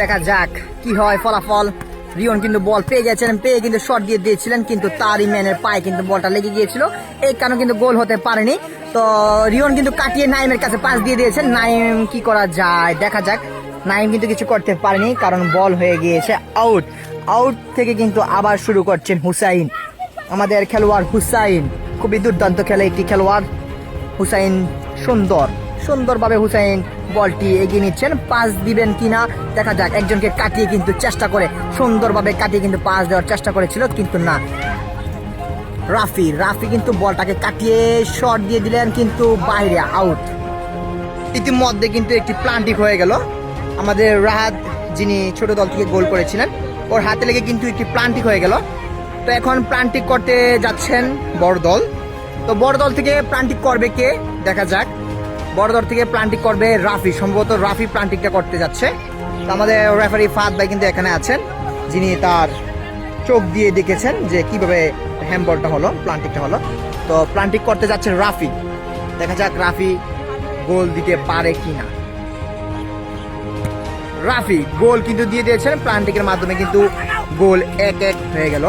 দেখা যাক কি হয় ফলাফল। রিয়ন কিন্তু বল পেয়ে গেছেন পেয়ে কিন্তু শট দিয়ে দিয়েছিলেন, কিন্তু তারই ম্যানের পায়ে কিন্তু বলটা লেগে গিয়েছিল। এই কারণে কিন্তু গোল হতে পারেনি। তো রিয়ন কিন্তু কাটিয়ে নাইমের কাছে পাস দিয়ে দিয়েছেন। নাইম কি করা যায়? দেখা যাক। নাইম কিন্তু কিছু করতে পারেনি, কারণ বল হয়ে গিয়েছে আউট আউট থেকে কিন্তু আবার শুরু করছেন হুসাইন। আমাদের খেলোয়াড় হুসাইন। খুবই দুর্দান্ত খেলে একটি খেলোয়াড়। হুসাইন সুন্দর। সুন্দরভাবে হুসাইন বলটি এগিয়ে নিচ্ছেন, পাস দিবেন কিনা দেখা যাক। একজনকে কাটিয়ে কিন্তু চেষ্টা করে, সুন্দরভাবে কাটিয়ে কিন্তু পাস দেওয়ার চেষ্টা করেছিল, কিন্তু না। রাফি রাফি কিন্তু বলটাকে কাটিয়ে শট দিয়ে দিলেন, কিন্তু বাইরে আউট। ইতিমধ্যে কিন্তু একটি প্লান্টিক হয়ে গেল। আমাদের রাহাত, যিনি ছোট দল থেকে গোল করেছিলেন, ওর হাতে লেগে কিন্তু একটি প্লান্টিক হয়ে গেল। তো এখন প্লান্টিক করতে যাচ্ছেন বড় দল। তো বড় দল থেকে প্লান্টিক করবে কে? দেখা যাক। বড় দল থেকে প্লান্টিক করবে রাফি। সম্ভবত রাফি প্লান্টিকটা করতে যাচ্ছে। আমাদের রেফারি ফাদ ভাই কিন্তু এখানে আছেন। যিনি তার চোখ দিয়ে দেখেছেন যে কীভাবে হ্যাম্বলটা হলো, প্লান্টিকটা হলো। তো প্লান্টিক করতে যাচ্ছেন রাফি। দেখা যাক রাফি গোল দিতে পারে কি না রাফি গোল কিন্তু দিয়ে দিয়েছেন। প্লান্টিকের মাধ্যমে কিন্তু গোল এক এক হয়ে গেল।